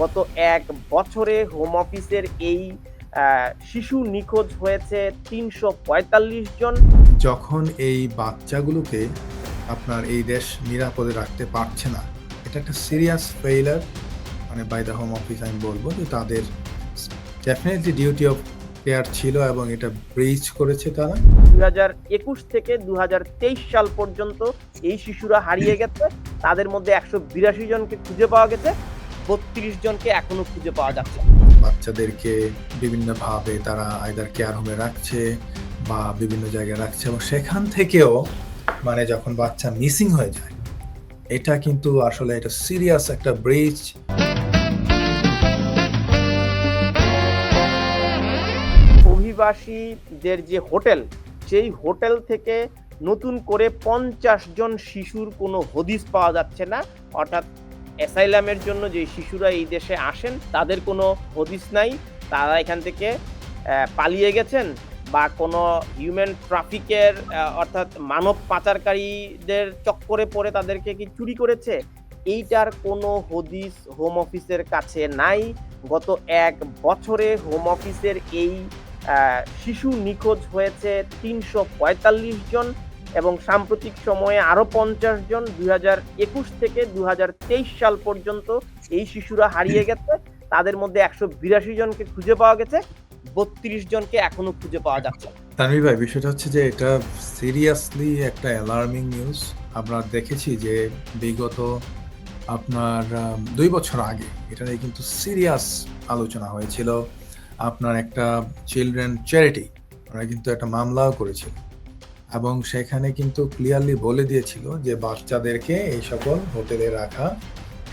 গত এক বছরে হোম অফিসের এই শিশু নিখোঁজ হয়েছে তিনশো পঁয়তাল্লিশ জন। যখন এই বাচ্চাগুলোকে আপনার এই দেশ নিরাপদে রাখতে পারছে না এটা একটা সিরিয়াস ফেইলার মানে বাই দ্য হোম অফিস আমি বলব যে তাদের ডেফিনেটলি ডিউটি অফ কেয়ার ছিল এবং এটা ব্রিজ করেছে তারা। দু হাজার একুশ থেকে দু হাজার তেইশ সাল পর্যন্ত এই শিশুরা হারিয়ে গেছে তাদের মধ্যে একশো বিরাশি জনকে খুঁজে পাওয়া গেছে। বত্রিশ জনকে এখনও খুঁজে পাওয়া যাচ্ছে। বাচ্চাদেরকে বিভিন্নভাবে তারা আইদার কেয়ার হোমে রাখছে বা বিভিন্ন জায়গায় রাখছে এবং সেখান থেকেও মানে যখন বাচ্চা মিসিং হয়ে যায় এটা কিন্তু আসলে এটা সিরিয়াস একটা ব্রিজ অভিবাসীদের যে হোটেল সেই হোটেল থেকে নতুন করে পঞ্চাশ জন শিশুর কোনো হদিস পাওয়া যাচ্ছে না অর্থাৎ অ্যাসাইলামের জন্য যে শিশুরা এই দেশে আসেন, তাদের কোনো হদিস নাই। তারা এখান থেকে পালিয়ে গেছেন বা কোনো হিউম্যান ট্রাফিকের অর্থাৎ মানব পাচারকারীদের চক্করে পড়ে তাদেরকে কি চুরি করেছে? এইটার কোনো হদিস হোম অফিসের কাছে নাই। গত এক বছরে হোম অফিসের এই শিশু নিখোঁজ হয়েছে তিনশো পঁয়তাল্লিশ জন। এবং সাম্প্রতিক সময়ে আরও পঞ্চাশ জন দুই একুশ থেকে দু হাজার তেইশ সাল পর্যন্ত এই শিশুরা হারিয়ে গেছে। তাদের মধ্যে একশো বিরাশি জনকে খুঁজে পাওয়া গেছে, বত্রিশ জনকে এখনও খুঁজে পাওয়া যাচ্ছে। তানভীর ভাই, বিষয়টা হচ্ছে যে এটা সিরিয়াসলি একটা অ্যালার্মিং নিউজ আমরা দেখেছি যে বিগত আপনার দুই বছর আগে এটা নিয়ে কিন্তু সিরিয়াস আলোচনা হয়েছিল। আপনার একটা চিলড্রেন চ্যারিটি ওরা কিন্তু একটা মামলাও করেছিল। এবং সেখানে কিন্তু ক্লিয়ারলি বলে দিয়েছিল যে বাচ্চাদেরকে এই সকল হোটেলে রাখা,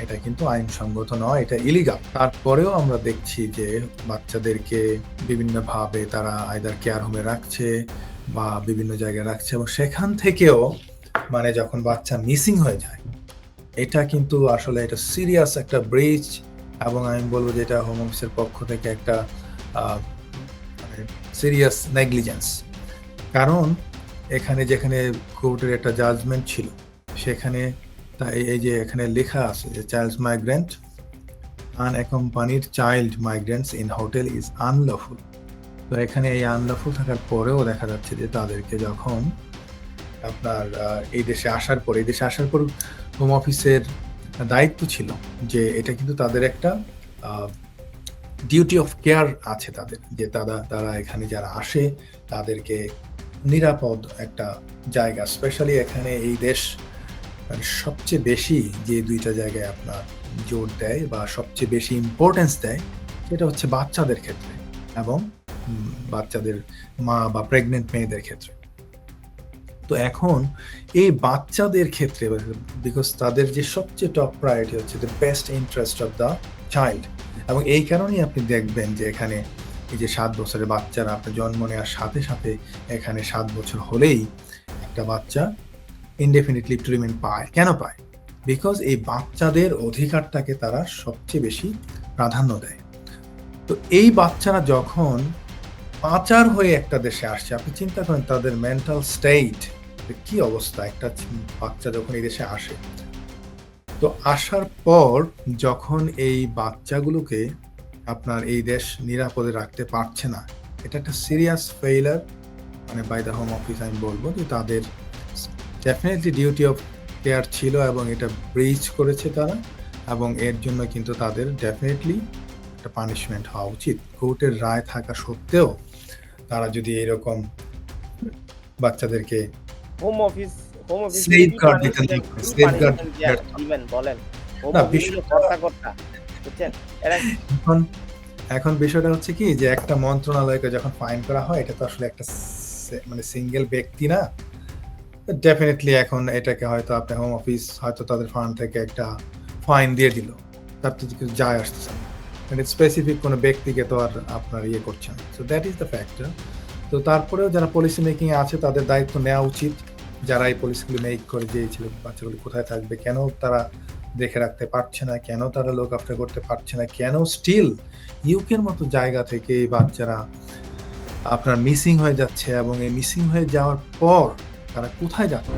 এটা কিন্তু আইনসঙ্গত নয়, এটা ইলিগাল তারপরেও আমরা দেখছি যে বাচ্চাদেরকে বিভিন্নভাবে তারা আইদার কেয়ার হোমে রাখছে বা বিভিন্ন জায়গায় রাখছে এবং সেখান থেকেও মানে যখন বাচ্চা মিসিং হয়ে যায়, এটা কিন্তু আসলে এটা সিরিয়াস একটা ব্রিজ এবং আমি বলব যে এটা হোম অফিসের পক্ষ থেকে একটা সিরিয়াস নেগলিজেন্স কারণ এখানে যেখানে কোর্টের একটা জাজমেন্ট ছিল, সেখানে তাই এই যে এখানে লেখা আছে যে child migrant un unaccompanied child migrants in hotel is unlawful তো এখানে এই আনলফুল থাকার পরেও দেখা যাচ্ছে যে তাদেরকে যখন আপনার এই দেশে আসার পর, এই দেশে আসার পর হোম অফিসের দায়িত্ব ছিল যে এটা কিন্তু তাদের একটা ডিউটি অফ কেয়ার আছে তাদের, যে তারা তারা এখানে যারা আসে তাদেরকে নিরাপদ একটা জায়গা স্পেশালি এখানে এই দেশ মানে সবচেয়ে বেশি যে দুইটা জায়গায় আপনার জোর দেয় বা সবচেয়ে বেশি ইম্পর্টেন্স দেয়, সেটা হচ্ছে বাচ্চাদের ক্ষেত্রে এবং বাচ্চাদের মা বা প্রেগনেন্ট মেয়েদের ক্ষেত্রে। তো এখন এই বাচ্চাদের ক্ষেত্রে বিকজ তাদের যে সবচেয়ে টপ প্রায়োরিটি হচ্ছে the best interest of the child এবং এই কারণেই আপনি দেখবেন যে এখানে এই যে সাত বছরের বাচ্চারা আপনার জন্ম নেওয়ার সাথে সাথে এখানে সাত বছর হলেই একটা বাচ্চা ইনডেফিনিটলি ট্রিটমেন্ট পায়। কেন পায়? বিকজ এই বাচ্চাদের অধিকারটাকে তারা সবচেয়ে বেশি প্রাধান্য দেয়। তো এই বাচ্চারা যখন পাচার হয়ে একটা দেশে আসছে, আপনি চিন্তা করেন তাদের মেন্টাল স্টেট কি অবস্থা? একটা বাচ্চা যখন এই দেশে আসে। তো আসার পর যখন এই বাচ্চাগুলোকে আপনার এই দেশ নিরাপদে রাখতে পারছে না। এটা একটা সিরিয়াস ফেইলার মানে বাই দ্য হোম অফিস আমি বলব যে তাদের ডেফিনেটলি ডিউটি অফ কেয়ার ছিল এবং এটা ব্রিজ করেছে তারা এবং এর জন্য কিন্তু তাদের ডেফিনেটলি একটা পানিশমেন্ট হওয়া উচিত। কোর্টের রায় থাকা সত্ত্বেও তারা যদি এরকম বাচ্চাদেরকে home office home office Safeguard দিতে না, বিষয়টা- বুঝছেন? এখন এখন বিষয়টা হচ্ছে কি যে একটা মন্ত্রণালয়কে যখন ফাইন করা হয়, এটা তো আসলে একটা মানে সিঙ্গেল ব্যক্তি না ডেফিনেটলি এখন এটাকে হয়তো আপনি হোম অফিস হয়তো তাদের ফান্ড থেকে একটা ফাইন দিয়ে দিল। তার তো কিছু যায় আসতেছে মানে স্পেসিফিক কোনো ব্যক্তিকে তো আর আপনার ইয়ে করছেন so that is the factor তো তারপরেও যারা পলিসি মেকিং আছে, তাদের দায়িত্ব নেওয়া উচিত। যারা এই পলিসিগুলি মেক করে যে ছেলে বাচ্চাগুলি কোথায় থাকবে, কেন তারা দেখে রাখতে পারছে না, কেন তারা লোক আপনার করতে পারছে না, কেন স্টিল ইউকের মতো জায়গা থেকে এই বাচ্চারা আপনার মিসিং হয়ে যাচ্ছে এবং এই মিসিং হয়ে যাওয়ার পর তারা কোথায় যাচ্ছে?